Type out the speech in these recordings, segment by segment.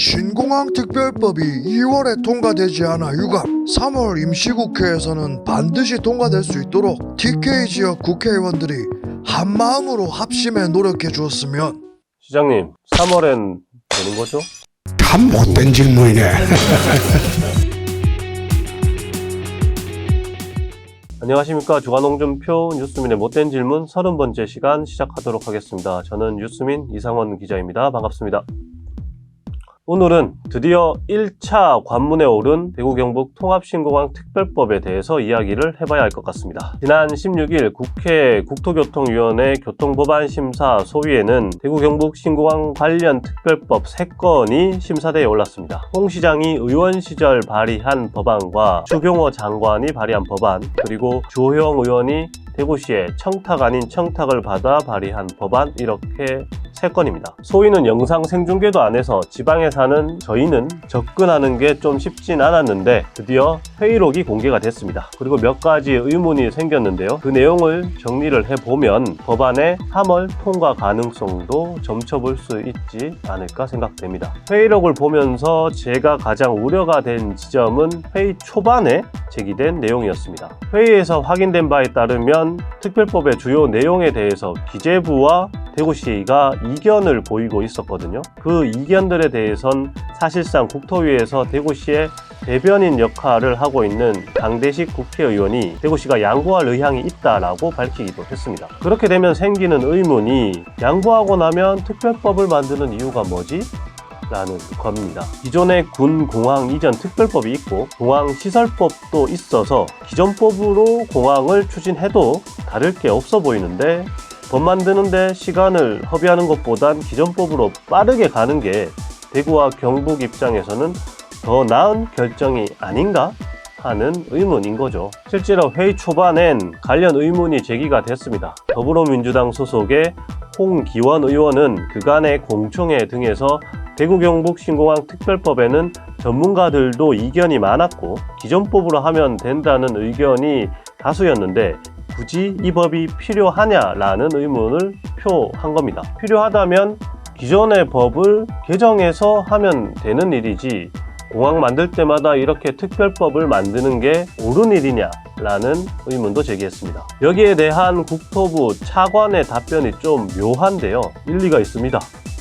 신공항 특별법이 2월에 통과되지 않아 유감 3월 임시국회에서는 반드시 통과될 수 있도록 TK 지역 국회의원들이 한마음으로 합심해 노력해 주었으면 시장님, 3월엔 되는 거죠? 참 못된 질문이네. 안녕하십니까. 주간홍준표 뉴스민의 못된 질문 30번째 시간 시작하도록 하겠습니다. 저는 뉴스민 이상원 기자입니다. 반갑습니다. 오늘은 드디어 1차 관문에 오른 대구 경북 통합신공항 특별법에 대해서 이야기를 해봐야 할 것 같습니다. 지난 16일 국회 국토교통위원회 교통법안 심사 소위에는 대구 경북 신공항 관련 특별법 3건이 심사대에 올랐습니다. 홍 시장이 의원 시절 발의한 법안과 추경호 장관이 발의한 법안 그리고 주호영 의원이 대구시에 청탁 아닌 청탁을 받아 발의한 법안 이렇게 세 건입니다. 소위는 영상 생중계도 안 해서 지방에 사는 저희는 접근하는 게 좀 쉽진 않았는데 드디어 회의록이 공개가 됐습니다. 그리고 몇 가지 의문이 생겼는데요. 그 내용을 정리를 해보면 법안의 3월 통과 가능성도 점쳐볼 수 있지 않을까 생각됩니다. 회의록을 보면서 제가 가장 우려가 된 지점은 회의 초반에 제기된 내용이었습니다. 회의에서 확인된 바에 따르면 특별법의 주요 내용에 대해서 기재부와 대구시가 이견을 보이고 있었거든요. 그 이견들에 대해선 사실상 국토위에서 대구시의 대변인 역할을 하고 있는 강대식 국회의원이 대구시가 양보할 의향이 있다라고 밝히기도 했습니다. 그렇게 되면 생기는 의문이 양보하고 나면 특별법을 만드는 이유가 뭐지? 라는 겁니다. 기존의 군 공항 이전 특별법이 있고 공항 시설법도 있어서 기존법으로 공항을 추진해도 다를 게 없어 보이는데 법 만드는데 시간을 허비하는 것보단 기존법으로 빠르게 가는 게 대구와 경북 입장에서는 더 나은 결정이 아닌가 하는 의문인 거죠. 실제로 회의 초반엔 관련 의문이 제기가 됐습니다. 더불어민주당 소속의 홍기원 의원은 그간의 공청회 등에서 대구 경북 신공항 특별법에는 전문가들도 이견이 많았고 기존법으로 하면 된다는 의견이 다수였는데 굳이 이 법이 필요하냐라는 의문을 표한 겁니다. 필요하다면 기존의 법을 개정해서 하면 되는 일이지 공항 만들 때마다 이렇게 특별법을 만드는 게 옳은 일이냐라는 의문도 제기했습니다. 여기에 대한 국토부 차관의 답변이 좀 묘한데요. 일리가 있습니다.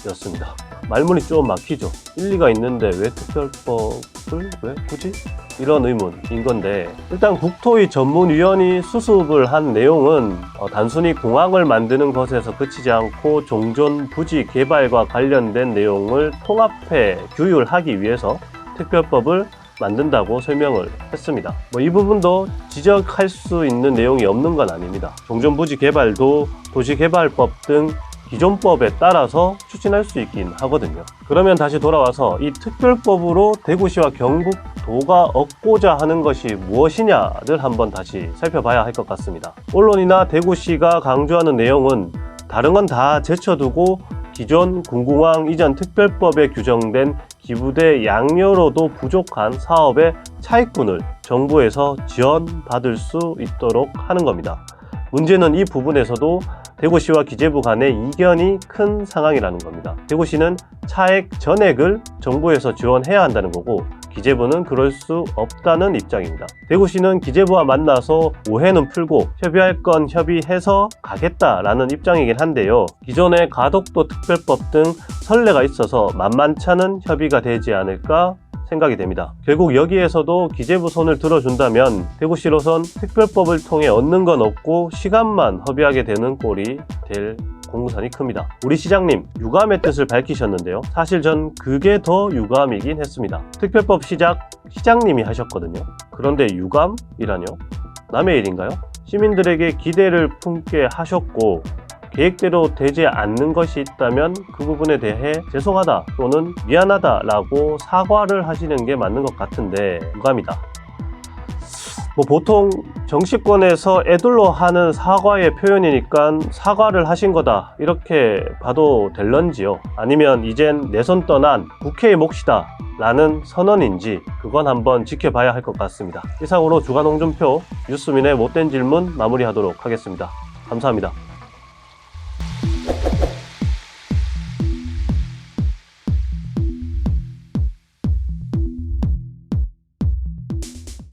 였습니다. 말문이 좀 막히죠. 일리가 있는데 왜 특별법을 왜 굳이? 이런 의문인 건데 일단 국토위 전문위원이 수습을 한 내용은 어, 단순히 공항을 만드는 것에서 그치지 않고 종전 부지 개발과 관련된 내용을 통합해 규율하기 위해서 특별법을 만든다고 설명을 했습니다. 뭐 이 부분도 지적할 수 있는 내용이 없는 건 아닙니다. 종전부지 개발도 도시개발법 등 기존법에 따라서 추진할 수 있긴 하거든요. 그러면 다시 돌아와서 이 특별법으로 대구시와 경북도가 얻고자 하는 것이 무엇이냐를 한번 다시 살펴봐야 할 것 같습니다. 언론이나 대구시가 강조하는 내용은 다른 건 다 제쳐두고 기존 군공항 이전 특별법에 규정된 기부대 양료로도 부족한 사업의 차익분을 정부에서 지원받을 수 있도록 하는 겁니다. 문제는 이 부분에서도 대구시와 기재부 간의 이견이 큰 상황이라는 겁니다. 대구시는 차액 전액을 정부에서 지원해야 한다는 거고 기재부는 그럴 수 없다는 입장입니다. 대구시는 기재부와 만나서 오해는 풀고 협의할 건 협의해서 가겠다라는 입장이긴 한데요. 기존의 가덕도 특별법 등 선례가 있어서 만만찮은 협의가 되지 않을까 생각이 됩니다. 결국 여기에서도 기재부 손을 들어준다면 대구시로선 특별법을 통해 얻는 건 없고 시간만 허비하게 되는 꼴이 될 공산이 큽니다. 우리 시장님 유감의 뜻을 밝히셨는데요. 사실 전 그게 더 유감이긴 했습니다. 특별법 시작 시장님이 하셨거든요. 그런데 유감이라뇨? 남의 일인가요? 시민들에게 기대를 품게 하셨고 계획대로 되지 않는 것이 있다면 그 부분에 대해 죄송하다 또는 미안하다 라고 사과를 하시는 게 맞는 것 같은데 유감이다. 뭐 보통 정치권에서 애들로 하는 사과의 표현이니까 사과를 하신 거다 이렇게 봐도 될런지요? 아니면 이젠 내 손 떠난 국회의 몫이다 라는 선언인지 그건 한번 지켜봐야 할 것 같습니다. 이상으로 주간 홍준표 뉴스민의 못된 질문 마무리하도록 하겠습니다. 감사합니다